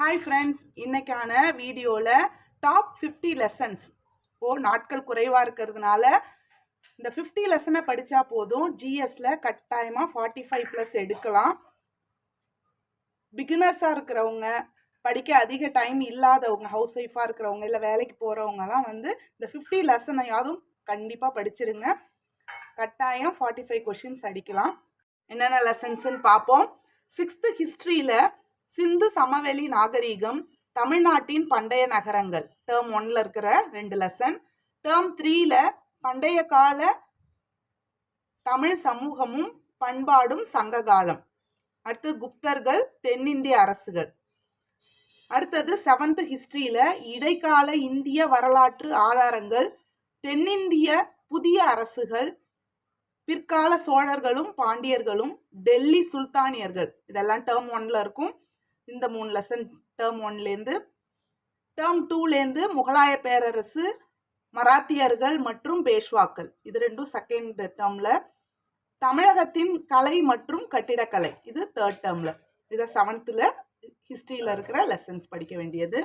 Hi friends இன்னைக்கான வீடியோவில் top fifty lessons ஓ நாட்கள் குறைவாக இருக்கிறதுனால இந்த ஃபிஃப்டி லெசனை படித்தா போதும். ஜிஎஸில் கட்டாயமாக ஃபார்ட்டி ஃபைவ் ப்ளஸ் எடுக்கலாம். பிகினர்ஸாக இருக்கிறவங்க படிக்க அதிக டைம் இல்லாதவங்க ஹவுஸ் ஒய்ஃபாக இருக்கிறவங்க இல்லை வேலைக்கு போகிறவங்கலாம் வந்து இந்த ஃபிஃப்டி லெசனையாவதும் கண்டிப்பாக படிச்சிருங்க. கட்டாயம் ஃபார்ட்டி ஃபைவ் கொஷின்ஸ் அடிக்கலாம். என்னென்ன லெசன்ஸ்ன்னு பார்ப்போம். சிக்ஸ்த்து ஹிஸ்ட்ரியில் சிந்து சமவெளி நாகரீகம் தமிழ்நாட்டின் பண்டைய நகரங்கள். டேர்ம் ஒன்ல இருக்கிற ரெண்டு லெசன் டேர்ம் த்ரீல பண்டைய கால தமிழ் சமூகமும் பண்பாடும் சங்ககாலம். அடுத்து குப்தர்கள் தென்னிந்திய அரசுகள். அடுத்தது செவன்த் ஹிஸ்டரியில இடைக்கால இந்திய வரலாற்று ஆதாரங்கள் தென்னிந்திய புதிய அரசுகள் பிற்கால சோழர்களும் பாண்டியர்களும் டெல்லி சுல்தானியர்கள். இதெல்லாம் டேர்ம் ஒன்ல இருக்கும். இந்த மூணு லெசன் டேர்ம் ஒன்லேருந்து டேர்ம் டூலேருந்து முகலாய பேரரசு மராத்தியர்கள் மற்றும் பேஷ்வாக்கள். இது ரெண்டும் செகண்ட் டேர்மில் தமிழகத்தின் கலை மற்றும் கட்டிடக்கலை. இது தேர்ட் டேர்மில் இதை செவன்த்தில் ஹிஸ்ட்ரியில் இருக்கிற லெசன்ஸ் படிக்க வேண்டியது.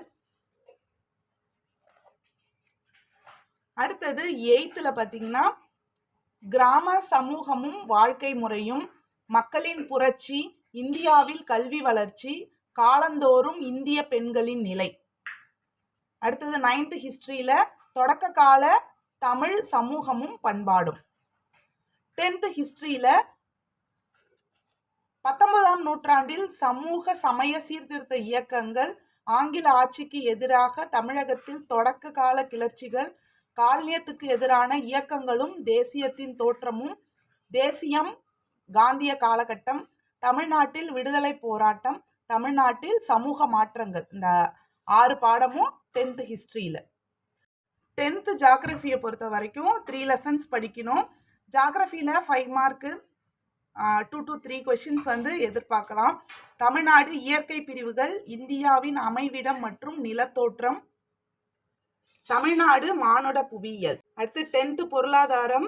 அடுத்தது எயித்தில் பார்த்தீங்கன்னா கிராம சமூகமும் வாழ்க்கை முறையும் மக்களின் புரட்சி இந்தியாவில் கல்வி வளர்ச்சி காலந்தோறும் இந்திய பெண்களின் நிலை. அடுத்தது நைன்த் ஹிஸ்ட்ரியில் தொடக்க கால தமிழ் சமூகமும் பண்பாடும். டென்த் ஹிஸ்ட்ரியில் பத்தொன்பதாம் நூற்றாண்டில் சமூக சமய சீர்திருத்த இயக்கங்கள் ஆங்கில ஆட்சிக்கு எதிராக தமிழகத்தில் தொடக்க கால கிளர்ச்சிகள் கால்யத்துக்கு எதிரான இயக்கங்களும் தேசியத்தின் தோற்றமும் தேசியம் காந்திய காலகட்டம் தமிழ்நாட்டில் விடுதலை போராட்டம் தமிழ்நாட்டில் சமூக மாற்றங்கள். இந்த ஆறு பாடமும் டென்த்து ஹிஸ்ட்ரியில் டென்த்து ஜாகிரஃபியை பொறுத்த வரைக்கும் த்ரீ லெசன்ஸ் படிக்கணும். ஜாகிரஃபியில் five mark two to three questions வந்து எதிர்பார்க்கலாம். தமிழ்நாடு இயற்கை பிரிவுகள் இந்தியாவின் அமைவிடம் மற்றும் நிலத்தோற்றம். தமிழ்நாடு மானுட புவியியல். அடுத்து டென்த்து பொருளாதாரம்.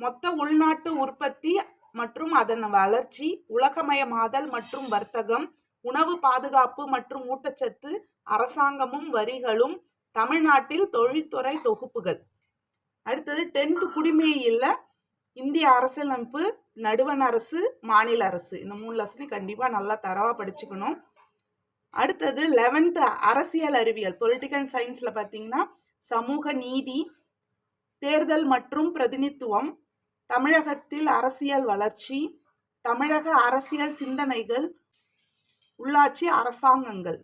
மொத்த உள்நாட்டு உற்பத்தி மற்றும் அதன் வளர்ச்சி உலகமயமாதல் மற்றும் வர்த்தகம் உணவு பாதுகாப்பு மற்றும் ஊட்டச்சத்து அரசாங்கமும் வரிகளும் தமிழ்நாட்டில் தொழில்துறை தொகுப்புகள். அடுத்தது டென்த்து குடிமையில் இந்திய அரசியலமைப்பு நடுவண் அரசு மாநில அரசு. இந்த மூணு லட்சத்தையும் கண்டிப்பாக நல்லா தரவாக படிச்சுக்கணும். அடுத்தது லெவன்த்து அரசியல் அறிவியல். பொலிட்டிக்கல் சயின்ஸில் பார்த்தீங்கன்னா சமூக நீதி தேர்தல் மற்றும் பிரதிநித்துவம் தமிழகத்தில் அரசியல் வளர்ச்சி தமிழக அரசியல் சிந்தனைகள் உள்ளாட்சி அரசாங்கங்கள்.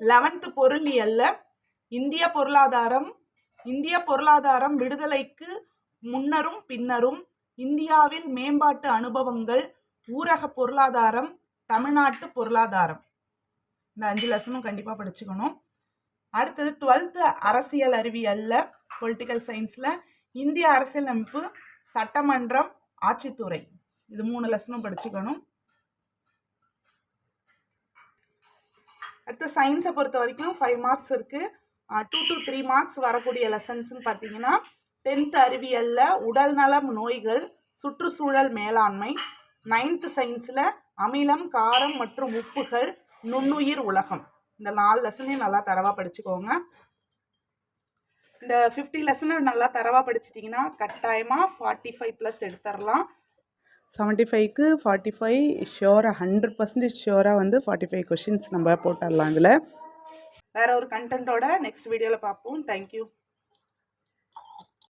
லெவன்த்து பொருளியல்ல இந்திய பொருளாதாரம் இந்திய பொருளாதாரம் விடுதலைக்கு முன்னரும் பின்னரும் இந்தியாவில் மேம்பாட்டு அனுபவங்கள் ஊரக பொருளாதாரம் தமிழ்நாட்டு பொருளாதாரம். இந்த அஞ்சு லெசனும் கண்டிப்பாக படிச்சுக்கணும். அடுத்தது டுவெல்த்து அரசியல் அறிவியலில் பொலிட்டிக்கல் சயின்ஸில் இந்திய அரசியலமைப்பு சட்டமன்றம் ஆட்சித்துறை. இது மூணு லெசனும் படிச்சுக்கணும். அடுத்து சயின்ஸை பொறுத்த வரைக்கும் ஃபைவ் மார்க்ஸ் இருக்குது டூ டு த்ரீ மார்க்ஸ் வரக்கூடிய லெசன்ஸ்னு பார்த்தீங்கன்னா டென்த் அறிவியலில் உடல்நலம் நோய்கள் சுற்றுச்சூழல் மேலாண்மை நைன்த்து சயின்ஸில் அமிலம் காரம் மற்றும் உப்புகள் நுண்ணுயிர் உலகம். இந்த நாலு லெசனையும் நல்லா தரவாக படிச்சுக்கோங்க. இந்த ஃபிஃப்டி லெசனை நல்லா தரவாக படிச்சிட்டிங்கன்னா கட்டாயமாக ஃபார்ட்டி ஃபைவ் ப்ளஸ் எடுத்துடலாம் செவன்ட்டி ஃபைவ்க்கு ஃபார்ட்டி ஃபைவ் ஷியோராக ஹண்ட்ரட் பர்சன்டேஜ் ஷியோராக வந்து ஃபார்ட்டி ஃபைவ் கொஷின்ஸ் நம்ம போட்டுடலாம் இதில் வேறு ஒரு கண்டென்ட்டோட நெக்ஸ்ட் வீடியோவில் பார்ப்போம். தேங்க்யூ